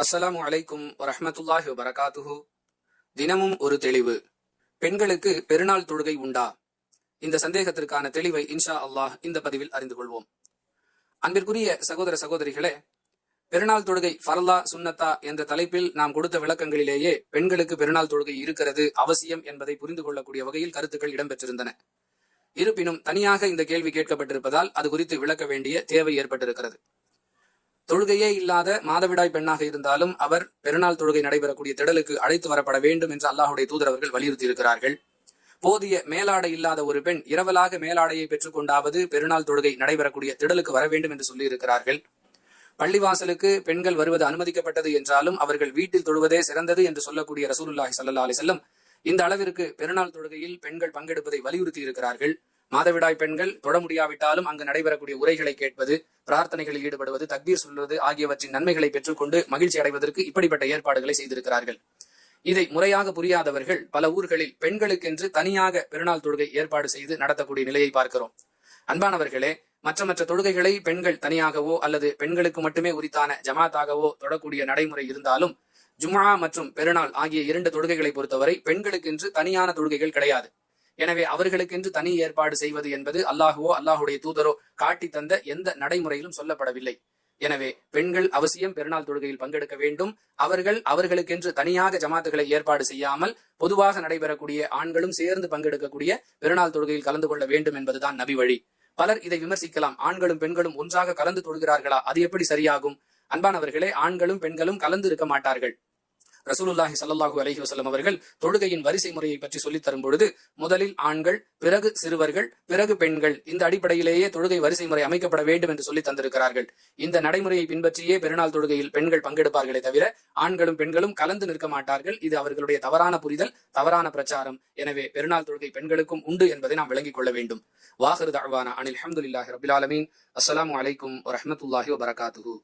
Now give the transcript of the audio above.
அஸ்ஸலாமு அலைக்கும் வரஹ்மத்துல்லாஹி வரகாத்துஹு தினமும் ஒரு தெளிவு. பெண்களுக்கு பெருநாள் தொழுகை உண்டா? இந்த சந்தேகத்திற்கான தெளிவை இன்ஷா அல்லாஹ் இந்த பதிவில் அறிந்து கொள்வோம். அன்பிற்குரிய சகோதர சகோதரிகளே பெருநாள் தொழுகை ஃபரல்லா சுன்னத்தா என்ற தலைப்பில் நாம் கொடுத்த விளக்கங்களிலேயே பெண்களுக்கு பெருநாள் தொழுகை இருக்கிறது அவசியம் என்பதை புரிந்து கொள்ளக்கூடிய வகையில் கருத்துக்கள் இடம்பெற்றிருந்தன. இருப்பினும் தனியாக இந்த கேள்வி கேட்கப்பட்டிருப்பதால் அது குறித்து விளக்க வேண்டிய தேவை ஏற்பட்டிருக்கிறது. தொழுகையே இல்லாத மாதவிடாய் பெண்ணாக இருந்தாலும் அவர் பெருநாள் தொழுகை நடைபெறக்கூடிய திடலுக்கு அழைத்து வரப்பட வேண்டும் என்று அல்லாஹுடைய தூதர் அவர்கள் வலியுறுத்தி இருக்கிறார்கள் போதிய மேலாடை இல்லாத ஒரு பெண் இரவலாக மேலாடையை பெற்றுக் கொண்டாவது பெருநாள் தொழுகை நடைபெறக்கூடிய திடலுக்கு வர வேண்டும் என்று சொல்லியிருக்கிறார்கள். பள்ளிவாசலுக்கு பெண்கள் வருவது அனுமதிக்கப்பட்டது என்றாலும் அவர்கள் வீட்டில் தொழுவதே சிறந்தது என்று சொல்லக்கூடிய ரசூலுல்லாஹி சல்லா அலிசல்லம் இந்த அளவிற்கு பெருநாள் தொழுகையில் பெண்கள் பங்கெடுப்பதை வலியுறுத்தி இருக்கிறார்கள் மாதவிடாய் பெண்கள் தொட முடியாவிட்டாலும் அங்கு நடைபெறக்கூடிய உரைகளை கேட்பது பிரார்த்தனைகளில் ஈடுபடுவது தக்பீர் சொல்வது ஆகியவற்றின் நன்மைகளை பெற்றுக்கொண்டு மகிழ்ச்சி அடைவதற்கு இப்படிப்பட்ட ஏற்பாடுகளை செய்திருக்கிறார்கள். இதை முறையாக புரியாதவர்கள் பல ஊர்களில் பெண்களுக்கென்று தனியாக பெருநாள் தொழுகை ஏற்பாடு செய்து நடத்தக்கூடிய நிலையை பார்க்கிறோம். அன்பானவர்களே மற்ற மற்ற தொழுகைகளை பெண்கள் தனியாகவோ அல்லது பெண்களுக்கு மட்டுமே உரித்தான ஜமாத்தாகவோ தொடக்கூடிய நடைமுறை இருந்தாலும் ஜுமா மற்றும் பெருநாள் ஆகிய இரண்டு தொழுகைகளை பொறுத்தவரை பெண்களுக்கென்று தனியான தொழுகைகள் கிடையாது. எனவே அவர்களுக்கென்று தனி ஏற்பாடு செய்வது என்பது அல்லாஹுவோ அல்லாஹுடைய தூதரோ காட்டி தந்த எந்த நடைமுறையிலும் சொல்லப்படவில்லை. எனவே பெண்கள் அவசியம் பெருநாள் தொழுகையில் பங்கெடுக்க வேண்டும். அவர்கள் அவர்களுக்கென்று தனியாக ஜமாத்துகளை ஏற்பாடு செய்யாமல் பொதுவாக நடைபெறக்கூடிய ஆண்களும் சேர்ந்து பங்கெடுக்கக்கூடிய பெருநாள் தொழுகையில் கலந்து கொள்ள வேண்டும் என்பதுதான் நபி வழி. பலர் இதை விமர்சிக்கலாம். ஆண்களும் பெண்களும் ஒன்றாக கலந்து தொழுகிறார்களா? அது எப்படி சரியாகும்? அன்பானவர்களே ஆண்களும் பெண்களும் கலந்து இருக்க மாட்டார்கள். ரசூலுல்லாஹி ஸல்லல்லாஹு அலஹி வசலம் அவர்கள் தொழுகையின் வரிசை முறையை பற்றி சொல்லித் தரும் பொழுது முதலில் ஆண்கள் பிறகு சிறுவர்கள் பிறகு பெண்கள் இந்த அடிப்படையிலேயே தொழுகை வரிசை முறை அமைக்கப்பட வேண்டும் என்று சொல்லி தந்திருக்கிறார்கள். இந்த நடைமுறையை பின்பற்றியே பெருநாள் தொழுகையில் பெண்கள் பங்கெடுப்பார்களே தவிர ஆண்களும் பெண்களும் கலந்து நிற்க மாட்டார்கள். இது அவர்களுடைய தவறான புரிதல் தவறான பிரச்சாரம். எனவே பெருநாள் தொழுகை பெண்களுக்கும் உண்டு என்பதை நாம் விளங்கிக் கொள்ள வேண்டும். வாஹரு தாழ்வான அனில் அஹமதுல்லாஹி ரபில் ஆலமீன். அஸ்ஸலாமு அலைக்கும் வரஹ்மத்துல்லாஹி வபரகாத்துஹு.